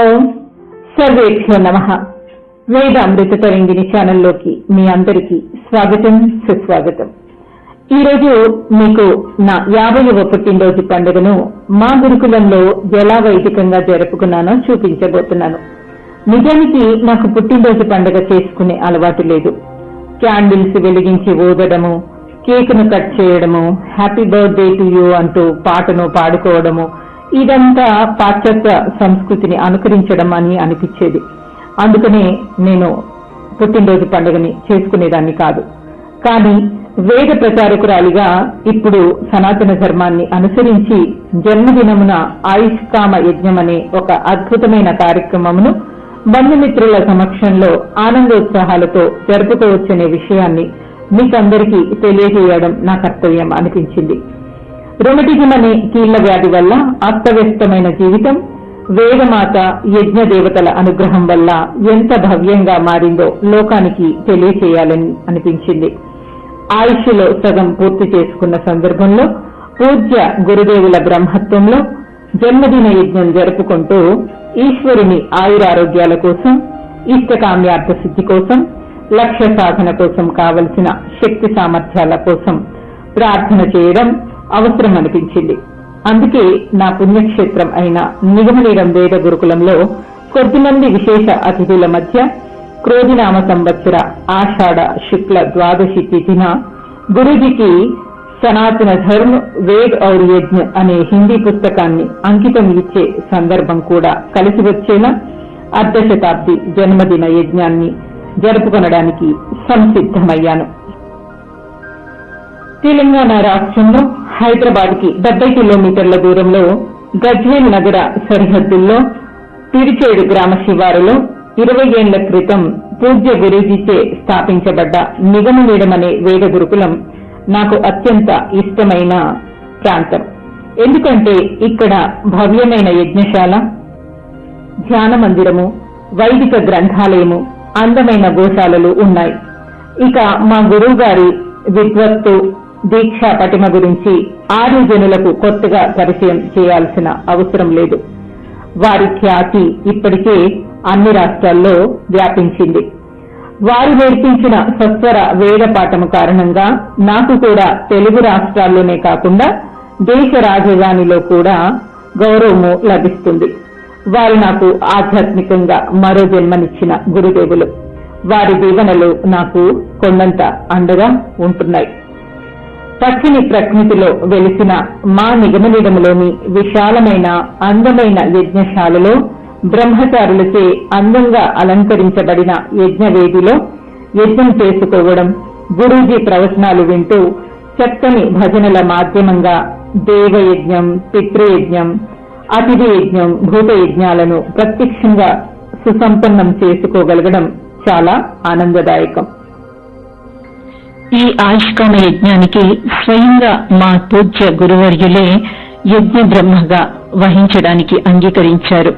ఓం సర్వేభ్యో నమ. వేద అమృత తరంగిణి ఛానల్లోకి మీ అందరికీ స్వాగతం సుస్వాగతం. ఈరోజు మీకు నా యాభైవ పుట్టినరోజు పండుగను మా గురుకులంలో ఎలా వైదికంగా జరుపుకున్నానో చూపించబోతున్నాను. నిజానికి నాకు పుట్టినరోజు పండుగ చేసుకునే అలవాటు లేదు. క్యాండిల్స్ వెలిగించి ఊదడము కేకును కట్ చేయడము హ్యాపీ బర్త్డే టు యూ అంటూ పాటను పాడుకోవడము ఇదంతా పాశ్చాత్య సంస్కృతిని అనుకరించడం అని అనిపించేది. అందుకనే నేను పుట్టినరోజు పండుగని చేసుకునేదాన్ని కాదు. కానీ వేద ప్రచారకురాలిగా ఇప్పుడు సనాతన ధర్మాన్ని అనుసరించి జన్మదినమున ఆయుష్కామ యజ్ఞం అనే ఒక అద్భుతమైన కార్యక్రమమును బంధుమిత్రుల సమక్షంలో ఆనందోత్సాహాలతో జరుపుకోవచ్చనే విషయాన్ని మీకందరికీ తెలియజేయడం నా కర్తవ్యం అనిపించింది. రొమటిజం అనే కీళ్ళ వ్యాధి వల్ల అస్తవ్యస్తమైన జీవితం వేదమాత యజ్ఞ దేవతల అనుగ్రహం వల్ల ఎంత భవ్యంగా మారిందో లోకానికి తెలియచేయాలని అనిపించింది. ఆయుష్లో సగం పూర్తి చేసుకున్న సందర్భంలో పూజ్య గురుదేవుల బ్రహ్మత్వంలో జన్మదిన యజ్ఞం జరుపుకుంటూ ఈశ్వరుని ఆయురారోగ్యాల కోసం ఇష్టకామ్యార్థ సిద్ధి కోసం లక్ష్య సాధన కోసం కావలసిన శక్తి సామర్థ్యాల కోసం ప్రార్థన చేయడం అవసరం అనిపించింది. అందుకే నా పుణ్యక్షేత్రం అయిన నిగమనీరం వేద గురుకులంలో కొద్దిమంది విశేష అతిథుల మధ్య క్రోధినామ సంవత్సర ఆషాఢ శుక్ల ద్వాదశి తిథిన గురుజీకి సనాతన ధర్మ వేద్ ఔర్ యజ్ఞ అనే హిందీ పుస్తకాన్ని అంకితం ఇచ్చే సందర్భం కూడా కలిసి వచ్చేలా అర్ధ శతాబ్ది జన్మదిన యజ్ఞాన్ని జరుపుకొనడానికి సంసిద్ధమయ్యాను. తెలంగాణ రాష్ట్రంలో హైదరాబాద్కి డెబ్బై కిలోమీటర్ల దూరంలో గజ్వేల్ నగర సరిహద్దుల్లో తిరిచేడు గ్రామ శివారులో ఇరవై ఏళ్ళ క్రితం పూజ్య గురూజీచే స్థాపించబడ్డ నిగమనీడమనే వేద గురుకులం నాకు అత్యంత ఇష్టమైన ప్రాంతం. ఎందుకంటే ఇక్కడ భవ్యమైన యజ్ఞశాల ధ్యాన మందిరము వైదిక గ్రంథాలయము అందమైన గోశాలలు ఉన్నాయి. ఇక మా గురువు గారి విద్వత్తు దీక్షా పటిమ గురించి ఆరు జనులకు కొత్తగా పరిచయం చేయాల్సిన అవసరం లేదు. వారి ఖ్యాతి ఇప్పటికే అన్ని రాష్ట్రాల్లో వ్యాపించింది. వారు నేర్పించిన సత్వర వేద పాఠము కారణంగా నాకు కూడా తెలుగు రాష్ట్రాల్లోనే కాకుండా దేశ రాజధానిలో కూడా గౌరవము లభిస్తుంది. వారు నాకు ఆధ్యాత్మికంగా మరో జన్మనిచ్చిన గురుదేవులు. వారి దీవెనలు నాకు కొండంత అండగా ఉంటున్నాయి. పచ్చని ప్రకృతిలో వెలిసిన మా నిగమనిగములోని విశాలమైన అందమైన యజ్ఞశాలలో బ్రహ్మచారులచే అందంగా అలంకరించబడిన యజ్ఞవేదిలో యజ్ఞం చేసుకోవడం గురూజీ ప్రవచనాలు వింటూ చక్కని భజనల మాధ్యమంగా దేవయజ్ఞం పితృయజ్ఞం అతిథి యజ్ఞం భూత యజ్ఞాలను ప్రత్యక్షంగా సుసంపన్నం చేసుకోగలగడం చాలా ఆనందదాయకం. ఈ ఆయుష్కామ యజ్ఞానికి స్వయంగా మా పూజ్య గురువర్యులే యజ్ఞ బ్రహ్మగా వహించడానికి అంగీకరించారు.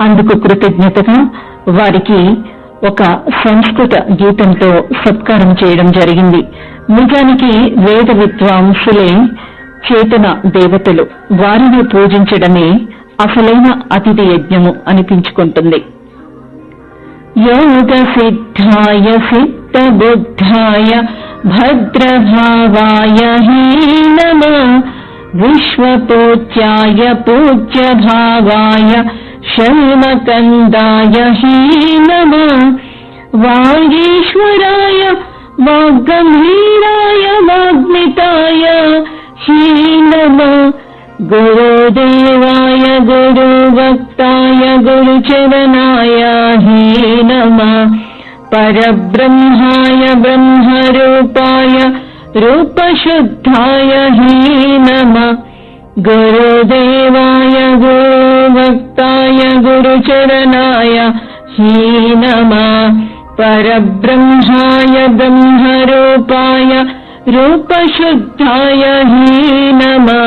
అందుకు కృతజ్ఞతగా వారికి ఒక సంస్కృత గీతంతో సత్కారం చేయడం జరిగింది. నిజానికి వేద విద్వాంసులే చేతన దేవతలు వారిని పూజించడమే అసలైన అతిథి యజ్ఞము అనిపించుకుంటుంది. యోగ సిద్ధాయ సిద్ధ బుద్ధాయ भद्रभावाय हीनम विश्वपूज्याय पूज्यभावाय शर्मकन्दाय शल्मकन्दाय हीनमः वागीश्वराय वाग्गम्भीराय वाग्मिताय हीनम गुरुदेवाय गुरुभक्ताय गुरुचरणाय हीनमः। परब्रह्माय ब्रह्मरूपाय रूपशुद्धाय हे नमः गुरुदेवाय गुरुभक्ताय गुरुचरणाय हे नमः परब्रह्माय ब्रह्मरूपाय రూపశుద్ధాయ హే నమః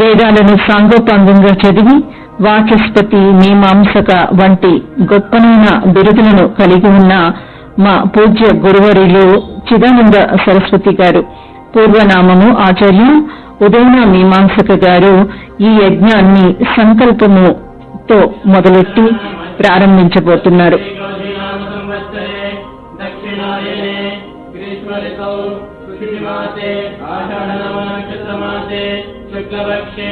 వేదాలను సాంగోపాంగంగా చదివి వాచస్పతి మీమాంసక వంటి గొప్పనైన బిరుదులను కలిగి ఉన్న మా పూజ్య గురువరులు చిదానంద సరస్వతి గారు. పూర్వనామము ఆచార్య ఉదయన మీమాంసక గారు ఈ యజ్ఞాన్ని సంకల్పముతో మొదలెట్టి ప్రారంభించబోతున్నారు. శుక్లపక్షే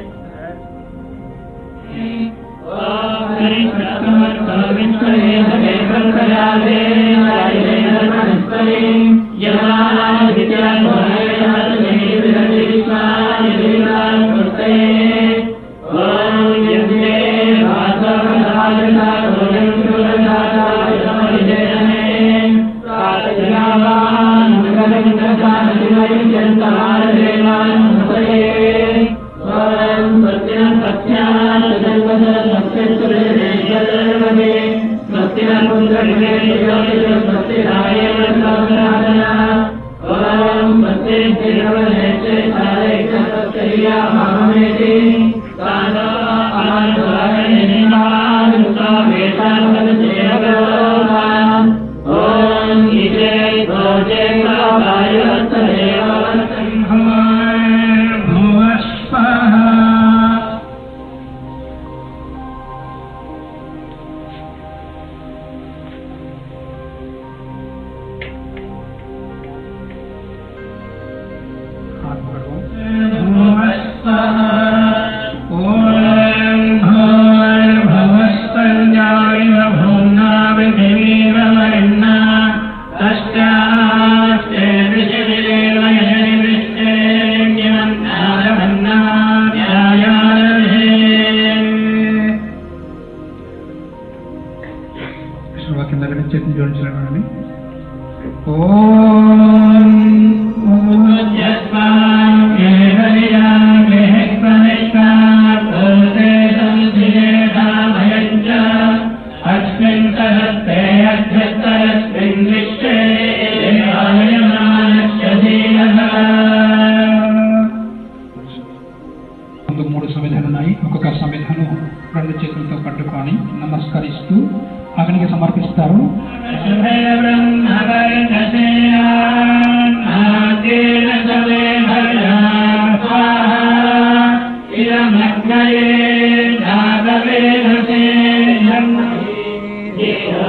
నామ గ్రామే నిగమనీడే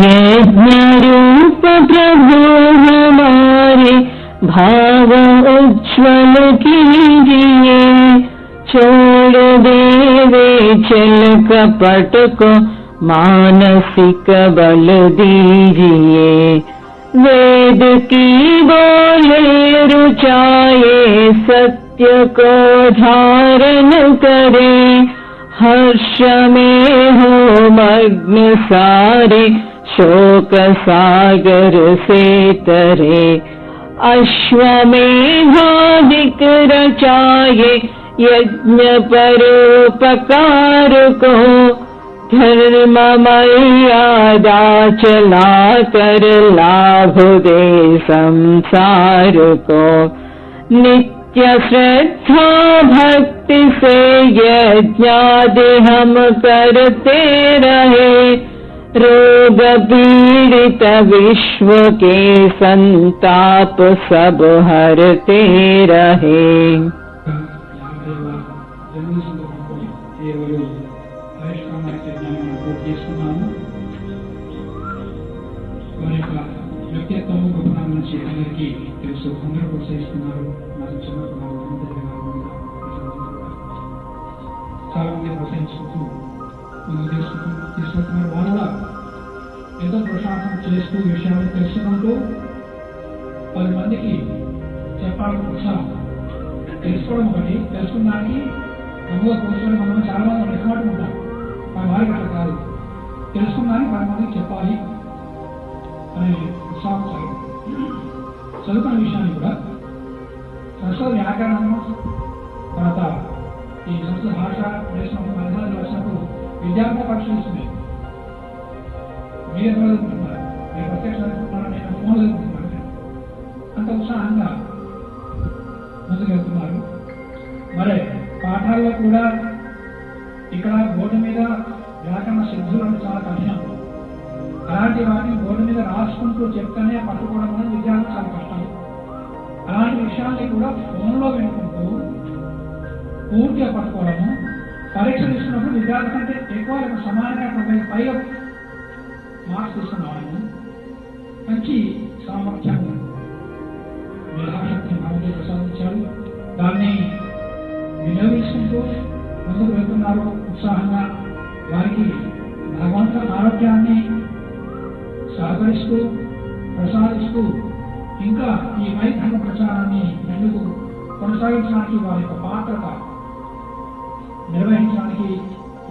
यज्ञरूप प्रभु हमारे भाव उज्ज्वल कीजिए छोड़ देवे चल कपट को मानसिक बल दीजिए वेद की बोले, रुचाए सत्य को धारण करे। हर्ष में हो मग्न सारे, शोक सागर से तरे। अश्वमेधादिक रचाए, यज्ञ परोपकार को धर्म मर्यादा चला कर लाभ दे संसार को। नित्य श्रद्धा भक्ति से यज्ञादि हम करते रहे। रोग पीड़ित विश्व के संताप सब हरते रहे। చాలా మంది ప్రోత్సహించుకుంటూ ముందుకు తీసుకుంటూ తీసుకెళ్తున్నారు వారు కూడా ఎంతో ప్రోత్సాహం చేస్తూ ఈ తెలుసుకుంటూ పది మందికి చెప్పాలని ఉత్సాహం. తెలుసుకోవడం ఒకటి. తెలుసుకున్నానికి అందులో కూర్చొని మనం చాలా మంది రెకార్డు ఉంటాం. మన వారికి అట్లా కాదు. తెలుసుకున్నానికి పది మందికి చెప్పాలి అనే ఉత్సాహం చాలు చదువుకున్న విషయాన్ని కూడా సంస్కృత వ్యాకరణము తర్వాత ఈ సంస్థ భాష దేశం మలయాళం వచ్చినప్పుడు విద్యార్థి పరిశీలిస్తున్నాయి మీరు ఎక్కడ చదువుకుంటున్నారు. మీరు ప్రత్యక్ష నేను ఫోన్ చదువుకుంటున్నాను. అంత ఉత్సాహంగా ముందుకెళ్తున్నారు. మరి పాఠాల్లో కూడా ఇక్కడ బోర్డు మీద వ్యాకరణ సిద్ధులను చాలా కఠినం. అలాంటి వాటిని బోర్డు మీద రాసుకుంటూ చెప్తేనే పట్టుకోవడం అనేది విద్యార్థులు చాలా కష్టం. అలాంటి విషయాన్ని కూడా ఫోన్లో వినుకుంటూ పూర్తిగా పట్టుకోవడము పరీక్షలు ఇస్తున్నప్పుడు విద్యార్థి కంటే ఎక్కువ లేక సమానంగా తొంభై పైగా మార్క్స్ ఇస్తున్నాము మంచి సామర్థ్యం. మేధాశక్తిని భగవంతుడు ప్రసాదించారు. దాన్ని వినియోగించుకుంటూ ముందుకు వెళ్తున్నారు. ఉత్సాహంగా వారికి భగవంతుని ఆరోగ్యాన్ని సహకరిస్తూ ప్రసాదిస్తూ ఇంకా ఈ వైధర్మ ప్రచారాన్ని ఎందుకు కొనసాగించడానికి వారి యొక్క పాత్ర నిర్వహించడానికి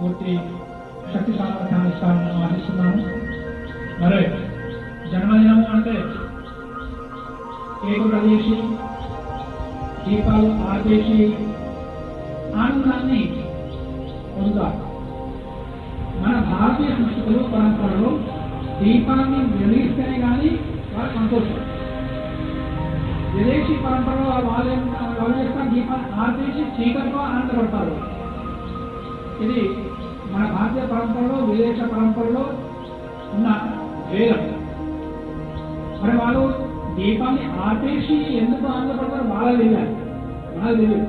పూర్తి శక్తి సామర్థ్యాన్ని ఇస్తారని ఆశిస్తున్నాను మరి జన్మదినము అంటే కేకు ప్రదేశి దీపాలు ఆర్దేశి ఆనందాన్ని పొందుతారు. మన భారతీయ సంస్కృతులు పరంపరలో దీపాన్ని వెలిగిస్తేనే కానీ వారు సంతోషం. విదేశీ పరంపరలో వాళ్ళు ఏం- వాళ్ళు చేస్తారు? దీపాన్ని ఆర్దేశి చీకట్లో ఆనందపడతారు. ఇది మన భారతీయ పరంపరలో విదేశ పరంపరలో ఉన్న భేదం మరి వాళ్ళు దీపాన్ని ఆపేసి ఎందుకు ఆనందపడతారు వాళ్ళ తెలియాలి. మనకు తెలియదు.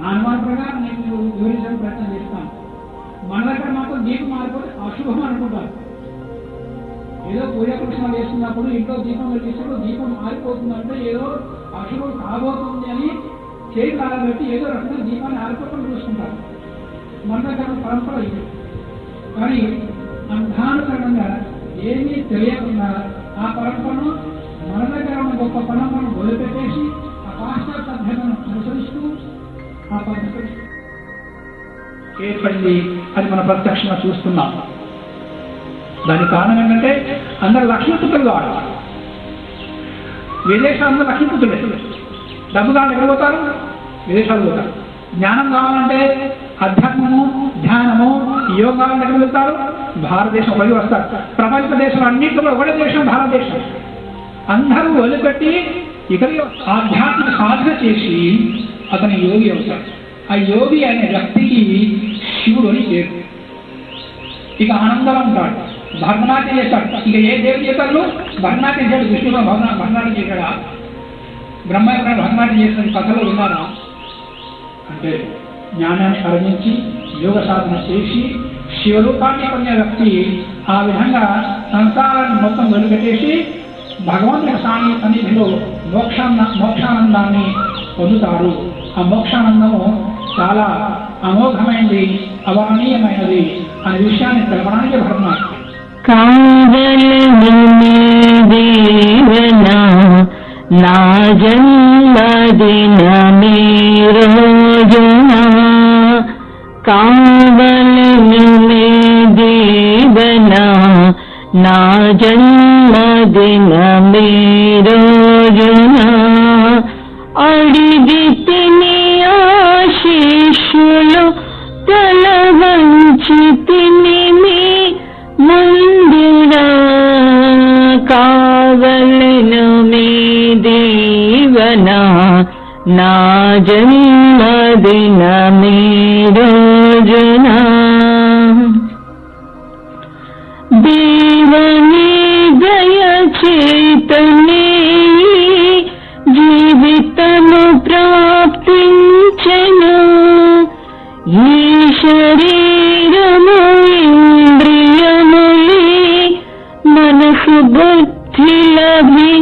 నా అనుమాన ప్రకారం నేను మీకు వివరించడానికి ప్రయత్నం చేస్తాను. మన దగ్గర మాత్రం దీపం మారిపోతే అశుభం అనుకుంటారు. ఏదో పూజ చేస్తున్నప్పుడు ఇంట్లో దీపం వెలిగిస్తున్నప్పుడు దీపం మారిపోతుందంటే ఏదో అశుభం కాబోతుంది అని చేయి కాలబెట్టి ఏదో రకంగా దీపాన్ని ఆరిపోకుండా చూసుకుంటారు. మరణకర పరంపర ఇది. కానీ అంధానుకరంగా ఏమీ తెలియకుండా ఆ పరంపరను మన గొప్ప పరంపరను వదిలిపెట్టేసి ఆ పాశ్చాత్య అభ్యర్థను అనుసరిస్తూ ఆ పద్ధతి ఏర్పడింది అని మనం ప్రత్యక్షంగా చూస్తున్నాం. దానికి కారణం ఏంటంటే అందరు లక్ష్మీపుత్రులు కావాలి. విదేశాల్లో లక్ష్మీపుత్రులే. డబ్బు కావాలి ఎక్కడ పోతారు? విదేశాలు పోతారు. జ్ఞానం కావాలంటే అధ్యాత్మము ధ్యానము యోగాలు దగ్గర వెళ్తారు? భారతదేశం వదిలి వస్తారు. ప్రపంచ దేశం అన్నింటిలో కూడా ఒకటే దేశం భారతదేశం. అందరూ వదిలిపెట్టి ఇక్కడ ఆధ్యాత్మిక సాధన చేసి అతని యోగి అవుతాడు ఆ యోగి అనే వ్యక్తికి శివుడు అని పేరు. ఇక ఆనందం ఉంటాడు భరతనాట్యం చేస్తాడు. ఇక ఏ దేవుడు చేస్తాడు భరతనాట్యం చేస్తాడు. విష్ణుగా భరత భరతనాట్యం చేశాడా? బ్రహ్మ ఎక్కడ భరతనాట్యం చేసిన కథలో విన్నారా? అంటే జ్ఞానాన్ని కలిగించి యోగ సాధన చేసి శివరూపాన్ని పొందిన వ్యక్తి ఆ విధంగా సంసారాన్ని మొత్తం వదిలిపెట్టేసి భగవంతుని సాని సన్నిధిలో మోక్షాన్న మోక్షానందాన్ని పొందుతారు ఆ మోక్షానందము చాలా అమోఘమైనది అవర్ణీయమైనది అనే విషయాన్ని తెలపడానికి భరతనాట్యం కావలను నా జన్మదిన రోజునా? కావలను దీవనా నా జన్మదిన రోజునా అడిగి తిని ఆశీషులు తల వంచి తిని మీ ముందురా కావలను మీ దీవన? నా జన్మదిన సుబుద్ధి మనసు బుద్ధి లభి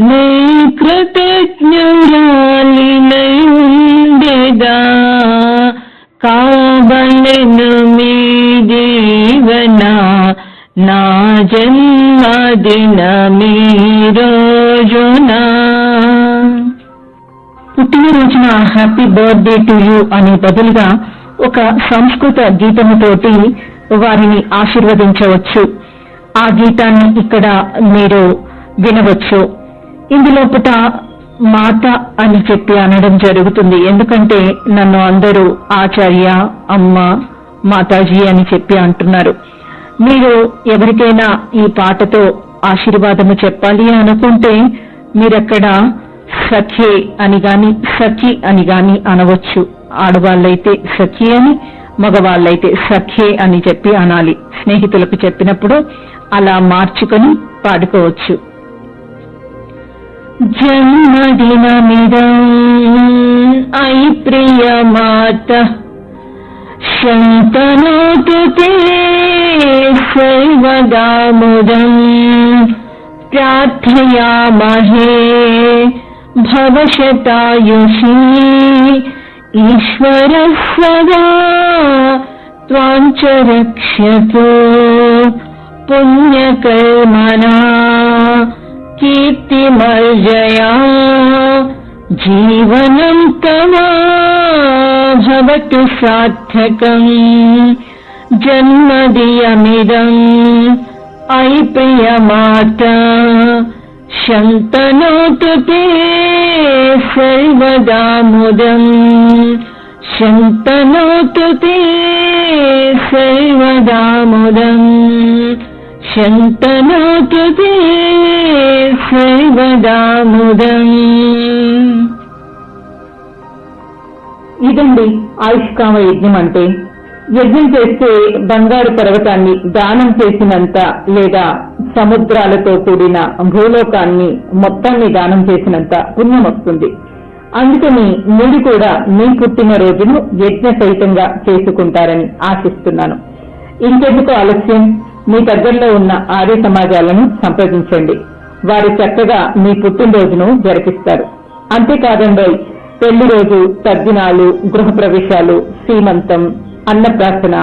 నీ కృతజ్ఞురాలినై ఉండేదా కావలెను మీ జీవన నా జన్మదిన మీ రోజునా. పుట్టినరోజున హ్యాపీ బర్త్డే టు యూ అనే బదులుగా ఒక సంస్కృత గీతముతోటి వారిని ఆశీర్వదించవచ్చు. ఆ గీతాన్ని ఇక్కడ మీరు వినవచ్చు. ఇందులోపట మాత అని చెప్పి అనడం జరుగుతుంది. ఎందుకంటే నన్ను అందరూ ఆచార్య అమ్మ మాతాజీ అని చెప్పి అంటున్నారు. మీరు ఎవరికైనా ఈ పాటతో ఆశీర్వాదము చెప్పాలి అనుకుంటే మీరక్కడ సఖ్యే అని గాని సఖి అని గాని అనవచ్చు. ఆడవాళ్ళైతే సఖి అని మగవాళ్ళైతే సఖే అని చెప్పి అనాలి. స్నేహితులకు చెప్పినప్పుడు అలా మార్చుకొని పాడుకోవచ్చు. జన్మదినమిదం ఐ ప్రియ మాత శంతనోతు తే ప్రార్థయామహే భవశతాయుషీ ईश्वरः सदा त्वां च रक्षतु। पुण्यकर्मणा कीर्तिमर्जया जीवनं तव भवतु सार्थकम् जन्मदियमिदम् ऐ प्रियमाता। శంతనోతు తే సర్వదా ముదం శంతనోతు తే సర్వదా ముదం శంతనోతు తే సర్వదా ముదం ఇదండి ఆయుష్కామ యజ్ఞం అంటే యజ్ఞం చేస్తే బంగారు పర్వతాన్ని దానం చేసినంత లేదా సముద్రాలతో కూడిన భూలోకాన్ని మొత్తాన్ని దానం చేసినంత పుణ్యం వస్తుంది. అందుకని మీరు కూడా మీ పుట్టిన రోజును యజ్ఞ సహితంగా చేసుకుంటారని ఆశిస్తున్నాను. ఇంకెందుకు ఆలస్యం? మీ దగ్గరలో ఉన్న ఆర్య సమాజాలను సంప్రదించండి. వారు చక్కగా మీ పుట్టినరోజును జరిపిస్తారు. అంతేకాదండి పెళ్ళి రోజు తద్దినాలు గృహప్రవేశాలు సీమంతం అన్నప్రాసన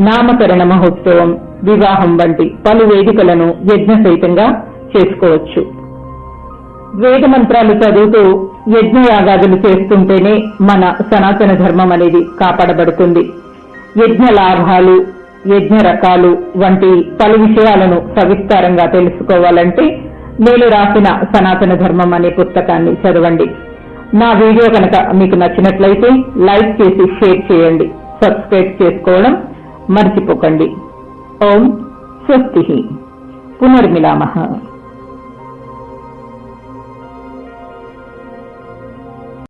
నామకరణ మహోత్సవం వివాహం వంటి పలు వేదికలను యజ్ఞ సహితంగా చేసుకోవచ్చు. వేద మంత్రాలు చదువుతూ యజ్ఞయాగాదులు చేస్తుంటేనే మన సనాతన ధర్మం అనేది కాపాడబడుతుంది. యజ్ఞ లాభాలు యజ్ఞ రకాలు వంటి పలు విషయాలను సవిస్తారంగా తెలుసుకోవాలంటే నేను రాసిన సనాతన ధర్మం అనే పుస్తకాన్ని చదవండి. నా వీడియో కనుక మీకు నచ్చినట్లయితే లైక్ చేసి షేర్ చేయండి. సబ్స్క్రైబ్ చేసుకోవడం మర్చిపోకండి. ఓం స్వస్తి. పునర్మిలామహ